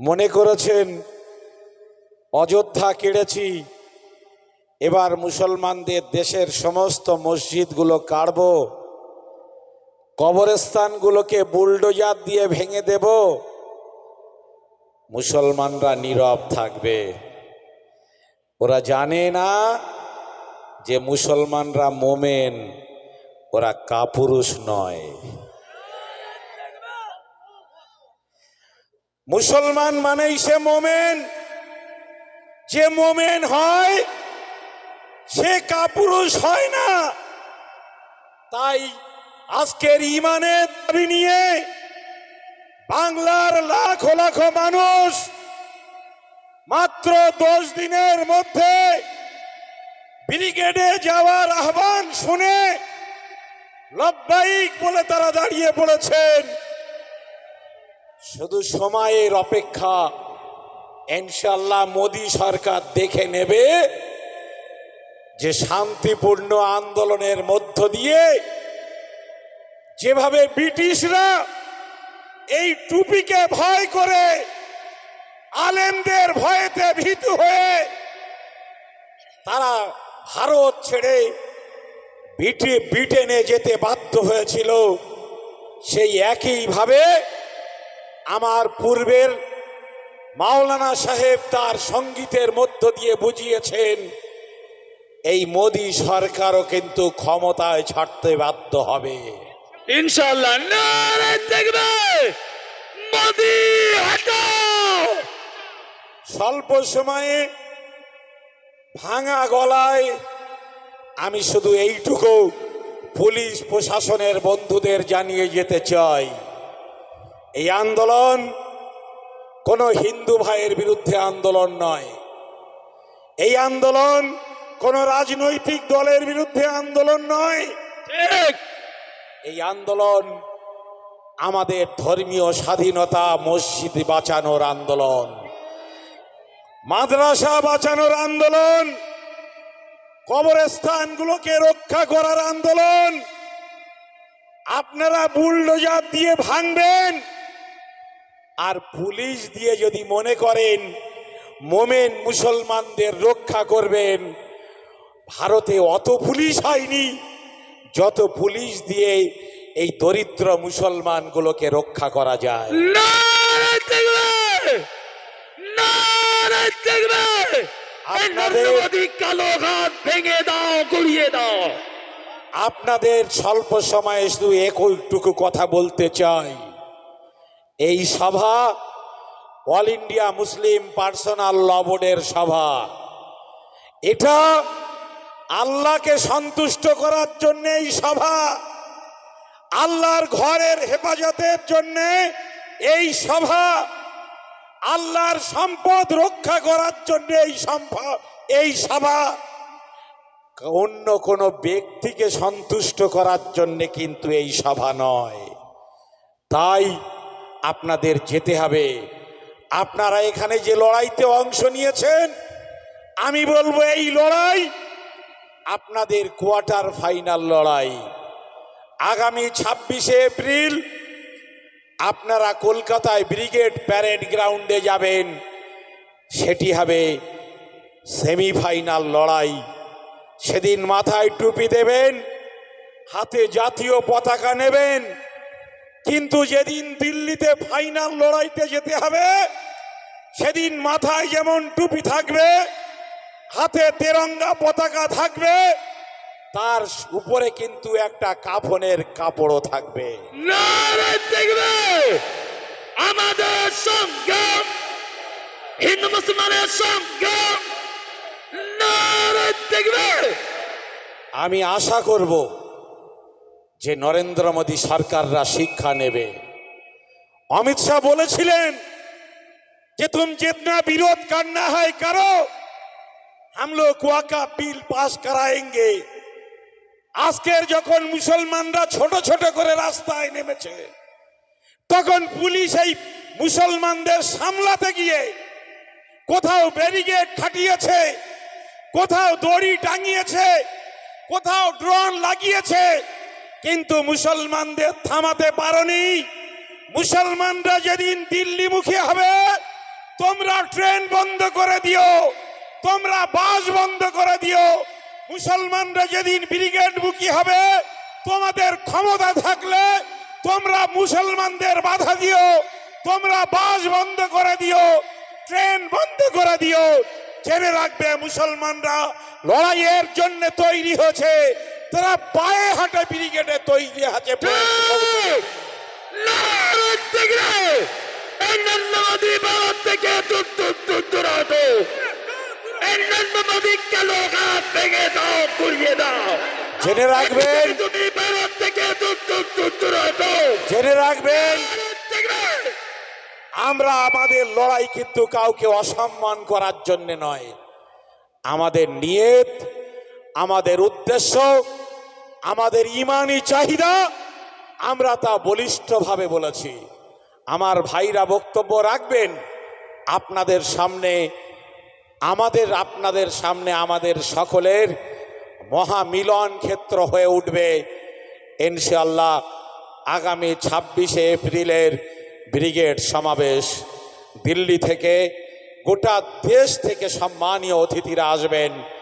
মনে করেছেন, অযোধ্যা কেড়েছি, এবার মুসলমানদের দেশের সমস্ত মসজিদগুলো কাড়ব, কবরস্থানগুলোকে বুলডোজার দিয়ে ভেঙে দেব, মুসলমানরা নীরব থাকবে। ওরা জানে না যে মুসলমানরা মোমেন, ওরা কাপুরুষ নয়। মুসলমান মানেই সে মোমেন। যে মোমেন হয়, সে কাপুরুষ হয় না। তাই আজকের ইমানের দাবি নিয়ে বাংলার লাখ লাখ মানুষ মাত্র দশ দিনের মধ্যে ব্রিগেডে যাওয়ার আহ্বান শুনে লব্বাইক বলে তারা দাঁড়িয়ে পড়েছেন। শুধু সময়ের অপেক্ষা ইনশাল্লাহ মোদী সরকার দেখে নেবে যে শান্তিপূর্ণ আন্দোলনের মধ্য দিয়ে যেভাবে ব্রিটিশরা এই টুপিকে ভয় করে আলেমদের ভয়েতে ভীত হয়ে তারা ভারত ছেড়ে ব্রিটি, ব্রিটেনে যেতে বাধ্য হয়েছিল, সেই একইভাবে আমার পূর্বের মাওলানা সাহেব তার সঙ্গীতের মধ্য দিয়ে বুঝিয়েছেন এই মোদী সরকারও কিন্তু ক্ষমতায় ছাড়তে বাধ্য হবে। ইনশাল্লাহ দেখবে মোদি স্বল্প সময়ে ভাঙা গলায় আমি শুধু এইটুকু পুলিশ প্রশাসনের বন্ধুদের জানিয়ে যেতে চাই। এই আন্দোলন কোনো হিন্দু ভাইয়ের বিরুদ্ধে আন্দোলন নয়। এই আন্দোলন কোনো রাজনৈতিক দলের বিরুদ্ধে আন্দোলন নয়। ঠিক। এই আন্দোলন আমাদের ধর্মীয় স্বাধীনতা মসজিদ বাঁচানোর আন্দোলন মাদ্রাসা বাঁচানোর আন্দোলন কবরস্থানগুলোকে রক্ষা করার আন্দোলন আপনারা বুলডোজার দিয়ে ভাঙবেন। আর পুলিশ দিয়ে যদি মনে করেন মোমেন মুসলমানদের রক্ষা করবেন ভারতে অত পুলিশ হয়নি। যত পুলিশ দিয়ে এই দরিদ্র মুসলমানগুলোকে রক্ষা করা যায়। আপনাদের স্বল্প সময়ে শুধু একটুকু কথা বলতে চাই। এই সভা All India Muslim personal law বোর্ডের সভা। এটা আল্লাহকে সন্তুষ্ট করার জন্য এই সভা, আল্লাহর ঘরের হেফাজতের জন্য এই সভা, আল্লাহর সম্পদ রক্ষা করার জন্য এই এই সভা। অন্য কোনো ব্যক্তিকে সন্তুষ্ট করার জন্যে কিন্তু এই সভা নয়। তাই আপনাদের যেতে হবে। আপনারা এখানে যে লড়াইতে অংশ নিয়েছেন, আমি বলব এই লড়াই আপনাদের কোয়ার্টার ফাইনাল লড়াই। আগামী ছাব্বিশে এপ্রিল আপনারা কলকাতায় ব্রিগেড প্যারেড গ্রাউন্ডে যাবেন। সেটি হবে সেমিফাইনাল লড়াই। সেদিন মাথায় টুপি দেবেন, হাতে জাতীয় পতাকা নেবেন কিন্তু যেদিন দিল্লিতে ফাইনাল লড়াইতে যেতে হবে সেদিন মাথায় যেমন টুপি থাকবে হাতে তেরঙ্গা পতাকা থাকবে তার উপরে কিন্তু একটা কাফনের কাপড়ও থাকবে। দেখবে! আমাদের সংগ্রাম হিন্দু মুসলমানের সংগ্রাম দেখবে! আমি আশা করব যে নরেন্দ্র মোদী সরকাররা শিক্ষা নেবে অমিত শাহ বলেছিলেন যে তুম जितना विरोध करना है करो हम लोग कुआ का बिल पास कराएंगे আজকের যখন মুসলমানরা ছোট ছোট করে রাস্তায় নেমেছে তখন পুলিশ এই মুসলমানদের সামলাতে গিয়ে কোথাও ব্যারিকেড খাটিয়েছে কোথাও দড়ি টাঙিয়েছে কোথাও ড্রোন লাগিয়েছে কিন্তু মুসলমানদের থামাতে পারনি। মুসলমানরা যেদিন দিল্লি দিল্লিমুখী হবে, তোমরা ট্রেন বন্ধ করে দিও, তোমরা বাস বন্ধ করে দিও। মুসলমানরা যেদিন ব্রিগেড মুখী হবে, তোমাদের ক্ষমতা থাকলে তোমরা মুসলমানদের বাধা দিও, তোমরা বাস বন্ধ করে দিও, ট্রেন বন্ধ করে দিও। জেনে রাখবে, মুসলমানরা লড়াইয়ের জন্য তৈরি হয়েছে। তারা পায়ে হাঁটা ব্রিগেডে তৈরি আছে নরেন্দ্র থেকে দূর দূর দূর ভেঙে দাও গুড়িয়ে দাও? জেনে রাখবেন। তুমি ভারত থেকে দূর দূর দূর জেনে রাখবেন। আমরা আমাদের লড়াই কিন্তু কাউকে অসম্মান করার জন্য নয়। আমাদের নিয়ত আমাদের উদ্দেশ্য আমাদের ইমানি চাহিদা, আমরা তা বলিষ্ঠভাবে বলেছি। আমার ভাইরা বক্তব্য রাখবেন, আপনাদের সামনে, আমাদের, আপনাদের সামনে আমাদের সকলের মহামিলন ক্ষেত্র হয়ে উঠবে। ইনশাল্লাহ আগামী ছাব্বিশে এপ্রিলের ব্রিগেড সমাবেশ। দিল্লি থেকে গোটা দেশ থেকে সম্মানীয় অতিথিরা আসবেন।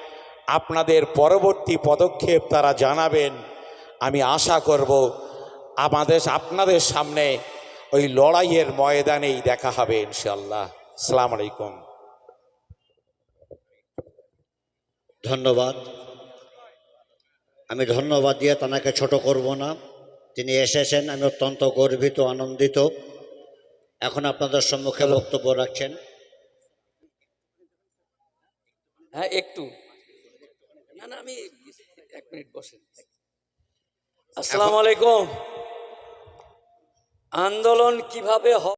আপনাদের পরবর্তী পদক্ষেপ তারা জানাবেন। আমি আশা করব আমাদের আপনাদের সামনে ওই লড়াইয়ের ময়দানেই দেখা হবে ইনশাল্লাহ আসসালামু আলাইকুম। ধন্যবাদ। আমি ধন্যবাদ দিয়ে তাকে ছোট করব না। তিনি এসেছেন আমি অত্যন্ত গর্বিত আনন্দিত। এখন আপনাদের সম্মুখে বক্তব্য রাখছেন। হ্যাঁ একটু। না না আমি এক মিনিট বসেন আসসালামু আলাইকুম। আন্দোলন কীভাবে হবে